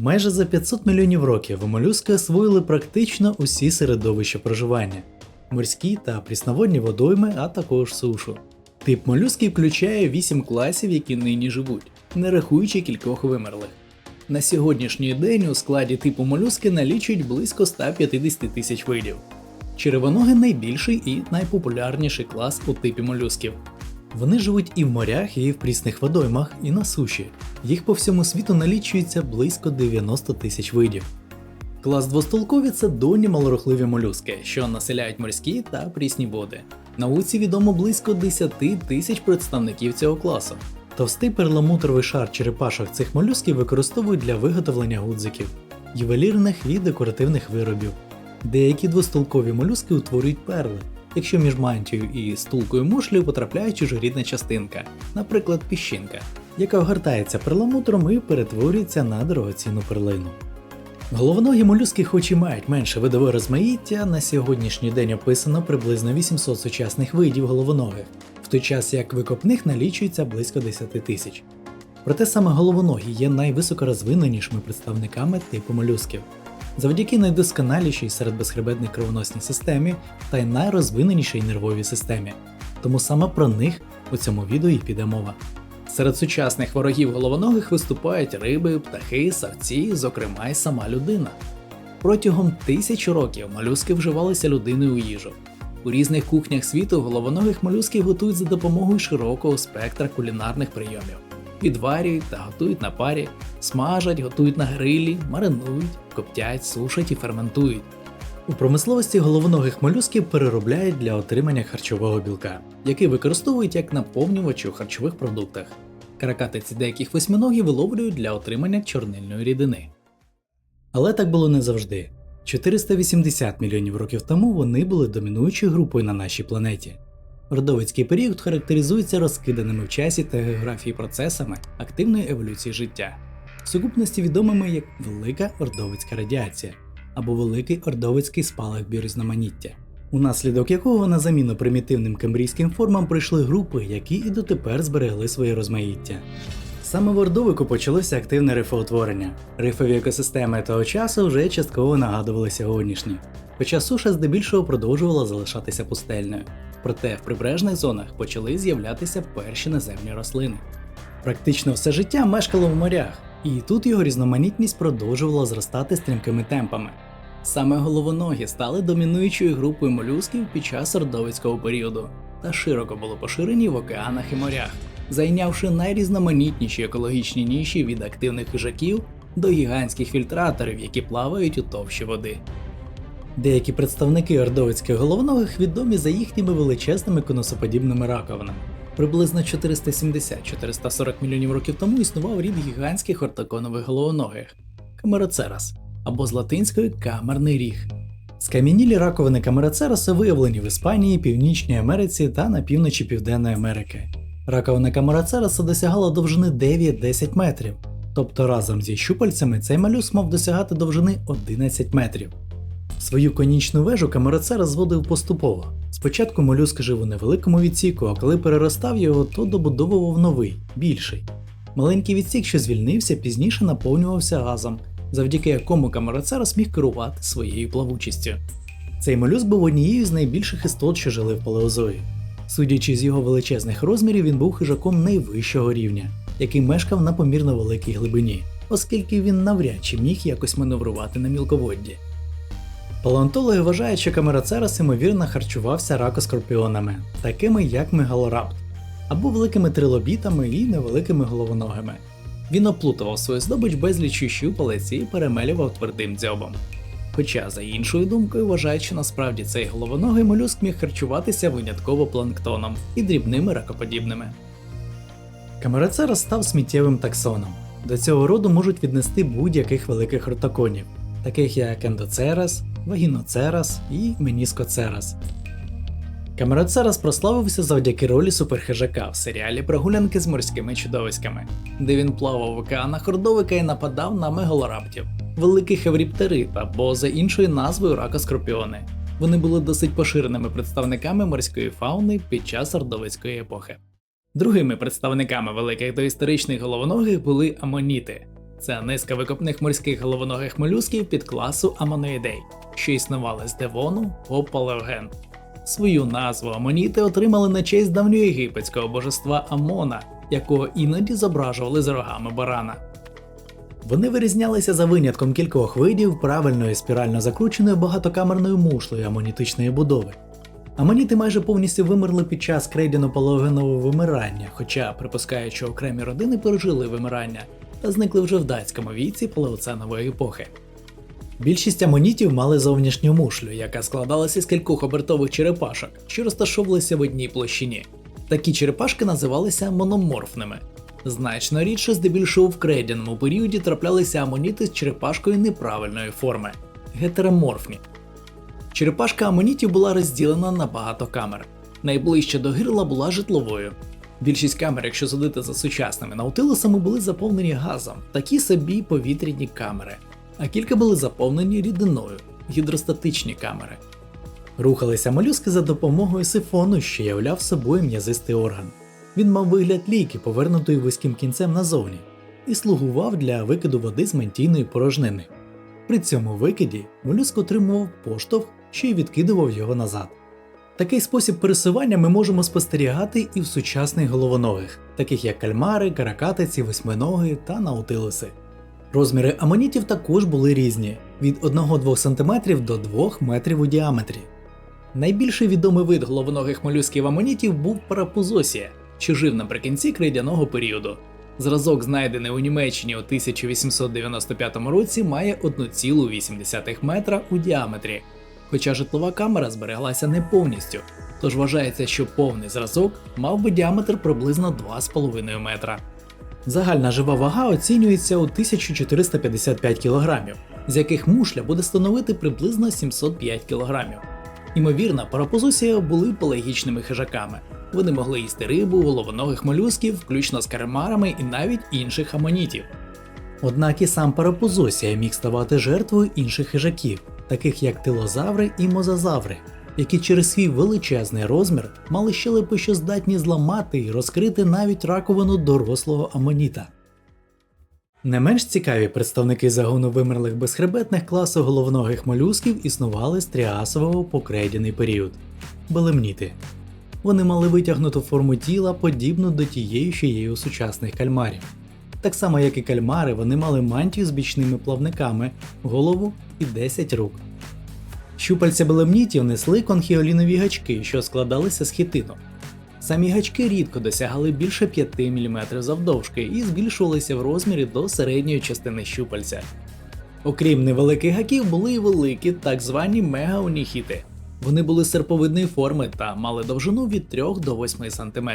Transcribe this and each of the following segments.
Майже за 500 мільйонів років молюски освоїли практично усі середовища проживання: морські та прісноводні водойми, а також сушу. Тип молюсків включає 8 класів, які нині живуть, не рахуючи кількох вимерлих. На сьогоднішній день у складі типу молюски налічують близько 150 тисяч видів. Червоноги найбільший і найпопулярніший клас у типі молюсків. Вони живуть і в морях, і в прісних водоймах, і на суші. Їх по всьому світу налічується близько 90 тисяч видів. Клас двостолкові це донні малорухливі молюски, що населяють морські та прісні води. Науці відомо близько 10 тисяч представників цього класу. Товстий перламутровий шар черепашок цих молюсків використовують для виготовлення гудзиків, ювелірних і декоративних виробів. Деякі двостолкові молюски утворюють перли, якщо між мантією і стулкою мушлі потрапляє чужорідна частинка, наприклад, піщинка, яка огортається перламутром і перетворюється на дорогоцінну перлину. Головногі молюски, хоч і мають менше видове розмаїття, на сьогоднішній день описано приблизно 800 сучасних видів головоногих, в той час як викопних налічується близько 10 тисяч. Проте саме головоногі є найвисокорозвиненішими представниками типу молюсків. Завдяки найдосконалішій серед безхребетних кровоносній системі та й найрозвиненішій нервовій системі. Тому саме про них у цьому відео і піде мова. Серед сучасних ворогів головоногих виступають риби, птахи, савці, зокрема й сама людина. Протягом тисяч років молюски вживалися людиною у їжу. У різних кухнях світу головоногих молюсків готують за допомогою широкого спектра кулінарних прийомів. Підварюють та готують на парі, смажать, готують на грилі, маринують, коптять, сушать і ферментують. У промисловості головоногих молюсків переробляють для отримання харчового білка, який використовують як наповнювач у харчових продуктах. Каракатиці деяких восьминогів виловлюють для отримання чорнильної рідини. Але так було не завжди. 480 мільйонів років тому вони були домінуючою групою на нашій планеті. Ордовицький період характеризується розкиданими в часі та географії процесами активної еволюції життя, в сукупності відомими як Велика Ордовицька радіація або Великий Ордовицький спалах біорізноманіття, унаслідок якого на заміну примітивним кембрійським формам прийшли групи, які і дотепер зберегли своє розмаїття. Саме в Ордовику почалося активне рифоутворення. Рифові екосистеми того часу вже частково нагадували сьогоднішні, хоча суша здебільшого продовжувала залишатися пустельною. Проте в прибережних зонах почали з'являтися перші наземні рослини. Практично все життя мешкало в морях, і тут його різноманітність продовжувала зростати стрімкими темпами. Саме головоногі стали домінуючою групою молюсків під час ордовицького періоду та широко були поширені в океанах і морях, зайнявши найрізноманітніші екологічні ніші від активних хижаків до гігантських фільтраторів, які плавають у товщі води. Деякі представники ордовицьких головногих відомі за їхніми величезними конусоподібними раковинами. Приблизно 470-440 мільйонів років тому існував рід гігантських ортоконових головоногих камероцерас або з латинської камерний ріг. Скам'янілі раковини камероцероса виявлені в Іспанії, Північній Америці та на півночі Південної Америки. Раковина камероцероса досягала довжини 9-10 метрів, тобто разом зі щупальцями цей малюс мав досягати довжини 11 метрів. Свою конічну вежу камероцерас зводив поступово. Спочатку молюск жив у невеликому відсіку, а коли переростав його, то добудовував новий, більший. Маленький відсік, що звільнився, пізніше наповнювався газом, завдяки якому камероцерас міг керувати своєю плавучістю. Цей молюск був однією з найбільших істот, що жили в палеозої. Судячи з його величезних розмірів, він був хижаком найвищого рівня, який мешкав на помірно великій глибині, оскільки він навряд чи міг якось маневрувати на мілководді. Палеонтологи вважають, що камероцерас ймовірно харчувався ракоскорпіонами, такими як мегалорапт, або великими трилобітами і невеликими головоногими. Він оплутував свою здобич безлічі щупалець і перемелював твердим дзьобом. Хоча, за іншою думкою, вважають, що насправді цей головоногий молюск міг харчуватися винятково планктоном і дрібними ракоподібними. Камероцерас став сміттєвим таксоном. До цього роду можуть віднести будь-яких великих ротоконів, таких як ендоцерас, вагіноцерас і меніскоцерас. Камероцерас прославився завдяки ролі суперхижака в серіалі Прогулянки з морськими чудовиськами, де він плавав в океанах Ордовика і нападав на мегалораптів, великих евріптерит або за іншою назвою ракоскорпіони. Вони були досить поширеними представниками морської фауни під час ордовицької епохи. Другими представниками великих доісторичних головоногих були амоніти. Це низка викопних морських головоногих молюсків під класу Амоноїдей, що існували з Девону по Палеоген. Свою назву амоніти отримали на честь давньоєгипетського божества Амона, якого іноді зображували з рогами барана. Вони вирізнялися за винятком кількох видів правильної спірально закрученої багатокамерною мушлею амонітичної будови. Амоніти майже повністю вимерли під час крейдіно-палеогенового вимирання, хоча припускають, що окремі родини пережили вимирання та зникли вже в датському віці палеоценової епохи. Більшість амонітів мали зовнішню мушлю, яка складалася з кількох обертових черепашок, що розташовувалися в одній площині. Такі черепашки називалися мономорфними. Значно рідше, здебільшого в крейдяному періоді траплялися амоніти з черепашкою неправильної форми гетероморфні. Черепашка амонітів була розділена на багато камер. Найближча до гирла була житловою. Більшість камер, якщо судити за сучасними наутилусами, були заповнені газом, такі собі повітряні камери, а кілька були заповнені рідиною гідростатичні камери. Рухалися молюски за допомогою сифону, що являв собою м'язистий орган. Він мав вигляд лійки, повернутої вузьким кінцем назовні, і слугував для викиду води з мантійної порожнини. При цьому викиді молюск отримував поштовх, що й відкидував його назад. Такий спосіб пересування ми можемо спостерігати і в сучасних головоногих, таких як кальмари, каракатиці, восьминоги та наутилуси. Розміри амонітів також були різні від 1-2 см до 2 метрів у діаметрі. Найбільший відомий вид головоногих молюсків амонітів був парапузосія, що жив наприкінці крейдяного періоду. Зразок, знайдений у Німеччині у 1895 році, має 1,8 метра у діаметрі, хоча житлова камера збереглася не повністю, тож вважається, що повний зразок мав би діаметр приблизно 2,5 метра. Загальна жива вага оцінюється у 1455 кг, з яких мушля буде становити приблизно 705 кг. Ймовірно, парапозусія були пелагічними хижаками. Вони могли їсти рибу, головоногих молюсків, включно з кармарами і навіть інших амонітів. Однак і сам парапозосія міг ставати жертвою інших хижаків, таких як тилозаври і мозазаври, які через свій величезний розмір мали щелепи, що здатні зламати і розкрити навіть раковину дорослого амоніта. Не менш цікаві представники загону вимерлих безхребетних класу головногих молюсків існували з тріасового по крейдяний період белемніти. Вони мали витягнуту форму тіла, подібну до тієї, що є у сучасних кальмарів. Так само, як і кальмари, вони мали мантію з бічними плавниками, голову і 10 рук. Щупальця белемнітів несли конхіолінові гачки, що складалися з хітину. Самі гачки рідко досягали більше 5 мм завдовжки і збільшувалися в розмірі до середньої частини щупальця. Окрім невеликих гаків, були й великі, так звані мегаоніхіти. Вони були серповидної форми та мали довжину від 3 до 8 см.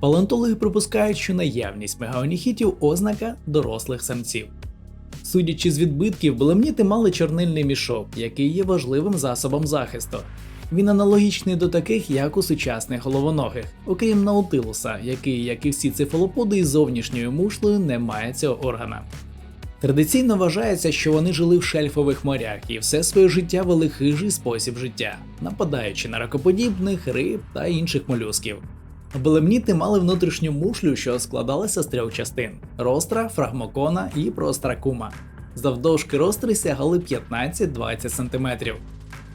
Палеонтологи припускають, що наявність мегаоніхітів ознака дорослих самців. Судячи з відбитків, белемніти мали чорнильний мішок, який є важливим засобом захисту. Він аналогічний до таких, як у сучасних головоногих, окрім наутилуса, який, як і всі цефалоподи із зовнішньою мушлею, не має цього органа. Традиційно вважається, що вони жили в шельфових морях і все своє життя вели хижий спосіб життя, нападаючи на ракоподібних, риб та інших молюсків. Белемніти мали внутрішню мушлю, що складалася з трьох частин: ростра, фрагмокона і простракума. Завдовжки ростри сягали 15-20 см.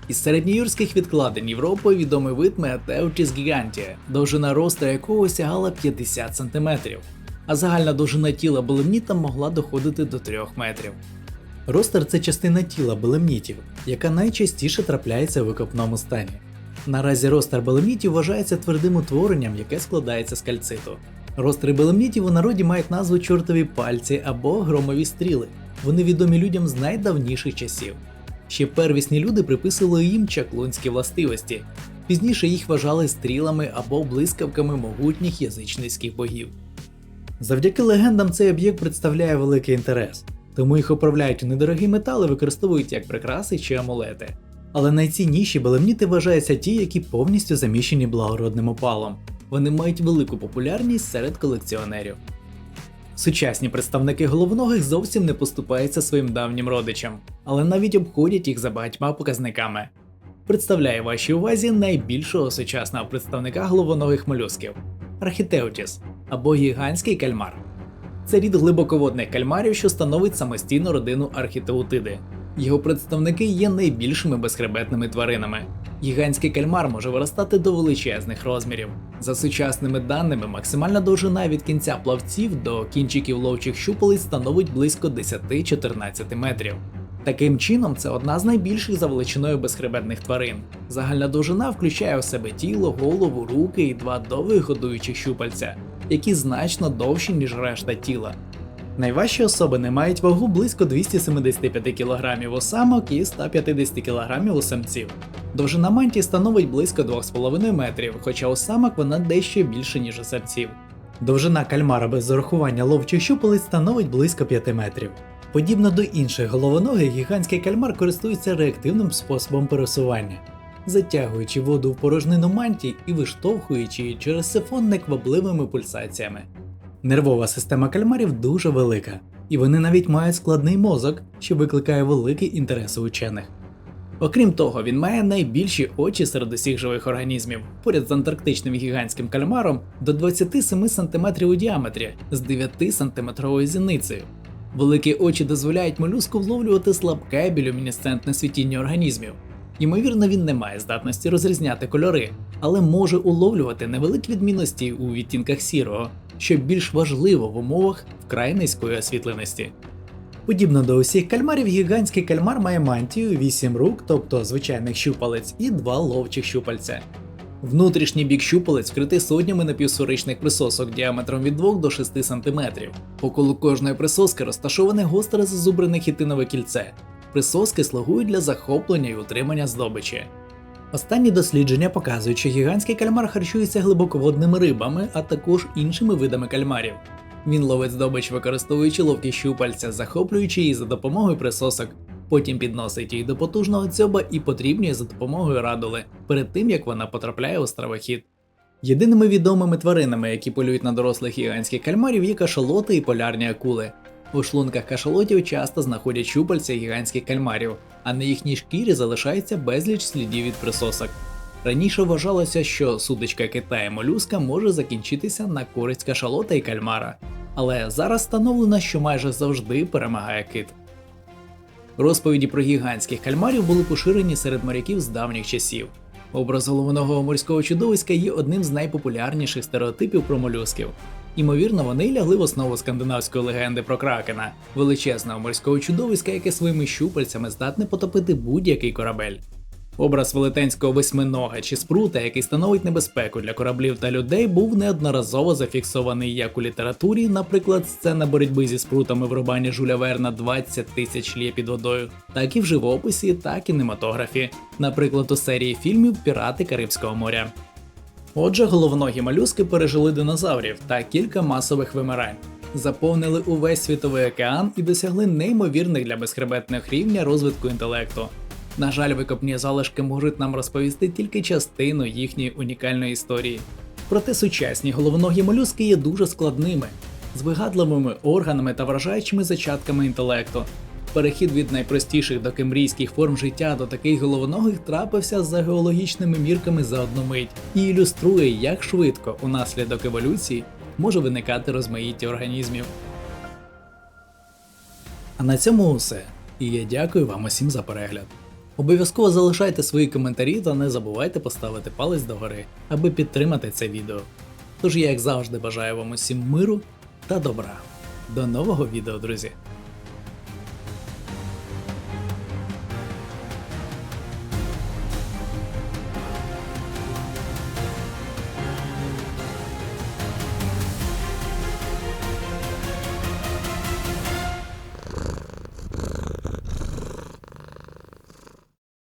Із середньоюрських відкладень Європи відомий вид Meateotis gigantea, довжина ростра якого сягала 50 см, а загальна довжина тіла белемніта могла доходити до 3 метрів. Ростер це частина тіла белемнітів, яка найчастіше трапляється в викопному стані. Наразі ростер белемнітів вважається твердим утворенням, яке складається з кальциту. Ростри белемнітів у народі мають назву чортові пальці або громові стріли. Вони відомі людям з найдавніших часів. Ще первісні люди приписували їм чаклунські властивості, пізніше їх вважали стрілами або блискавками могутніх язичницьких богів. Завдяки легендам цей об'єкт представляє великий інтерес, тому їх управляють у недорогі метали, використовують як прикраси чи амулети. Але найцінніші белемніти вважаються ті, які повністю заміщені благородним опалом. Вони мають велику популярність серед колекціонерів. Сучасні представники головногих зовсім не поступаються своїм давнім родичам, але навіть обходять їх за багатьма показниками. Представляю вашій увазі найбільшого сучасного представника головоногих молюсків Архітеутіс або гігантський кальмар. Це рід глибоководних кальмарів, що становить самостійну родину архітеутиди. Його представники є найбільшими безхребетними тваринами. Гігантський кальмар може виростати до величезних розмірів. За сучасними даними, максимальна довжина від кінця плавців до кінчиків ловчих щупалець становить близько 10-14 метрів. Таким чином, це одна з найбільших за величиною безхребетних тварин. Загальна довжина включає у себе тіло, голову, руки і два довгих годуючих щупальця, які значно довші, ніж решта тіла. Найважчі особини мають вагу близько 275 кг у самок і 150 кг у самців. Довжина мантії становить близько 2,5 метрів, хоча у самок вона дещо більше, ніж у самців. Довжина кальмара без зарахування ловчих щупалець становить близько 5 метрів. Подібно до інших головоногих, гігантський кальмар користується реактивним способом пересування, затягуючи воду в порожнину мантії і виштовхуючи її через сифон неквапливими пульсаціями. Нервова система кальмарів дуже велика, і вони навіть мають складний мозок, що викликає великий інтерес учених. Окрім того, він має найбільші очі серед усіх живих організмів, поряд з антарктичним гігантським кальмаром до 27 см у діаметрі з 9 сантиметровою зіницею. Великі очі дозволяють молюску вловлювати слабке білюмінесцентне світіння організмів. Ймовірно, він не має здатності розрізняти кольори, але може уловлювати невеликі відмінності у відтінках сірого, що більш важливо в умовах вкрай низької освітленості. Подібно до усіх кальмарів, гігантський кальмар має мантію 8 рук, тобто звичайних щупалець, і два ловчих щупальця. Внутрішній бік щупалець вкритий сотнями напівсферичних присосок діаметром від 2 до 6 см. Около кожної присоски розташоване гостре зазубрене хітинове кільце. Присоски слугують для захоплення і утримання здобичі. Останні дослідження показують, що гігантський кальмар харчується глибоководними рибами, а також іншими видами кальмарів. Він ловить здобич, використовуючи ловкі щупальця, захоплюючи її за допомогою присосок, потім підносить її до потужного дзьоба і потрібнює за допомогою радули перед тим як вона потрапляє у стравохід. Єдиними відомими тваринами, які полюють на дорослих гігантських кальмарів, є кашалоти і полярні акули. У шлунках кашалотів часто знаходять щупальця гігантських кальмарів, а на їхній шкірі залишається безліч слідів від присосок. Раніше вважалося, що сутичка кита і молюска може закінчитися на користь кашалота і кальмара, але зараз встановлено, що майже завжди перемагає кит. Розповіді про гігантських кальмарів були поширені серед моряків з давніх часів. Образ головного морського чудовиська є одним з найпопулярніших стереотипів про молюсків. Імовірно, вони лягли в основу скандинавської легенди про кракена, величезного морського чудовиська, яке своїми щупальцями здатне потопити будь-який корабель. Образ велетенського восьминога чи спрута, який становить небезпеку для кораблів та людей, був неодноразово зафіксований як у літературі, наприклад, сцена боротьби зі спрутами в романі Жуля Верна 20 тисяч лє під водою, так і в живописі та кінематографі, наприклад, у серії фільмів Пірати Карибського моря. Отже, головногі малюски пережили динозаврів та кілька масових вимирань, заповнили увесь світовий океан і досягли неймовірних для безхребетних рівня розвитку інтелекту. На жаль, викопні залишки можуть нам розповісти тільки частину їхньої унікальної історії. Проте сучасні головногі молюски є дуже складними, з вигадливими органами та вражаючими зачатками інтелекту. Перехід від найпростіших до кембрійських форм життя до таких головногих трапився за геологічними мірками за одну мить і ілюструє, як швидко унаслідок еволюції може виникати розмаїття організмів. А на цьому все. І я дякую вам усім за перегляд. Обов'язково залишайте свої коментарі та не забувайте поставити палець догори, аби підтримати це відео. Тож я, як завжди, бажаю вам усім миру та добра. До нового відео, друзі!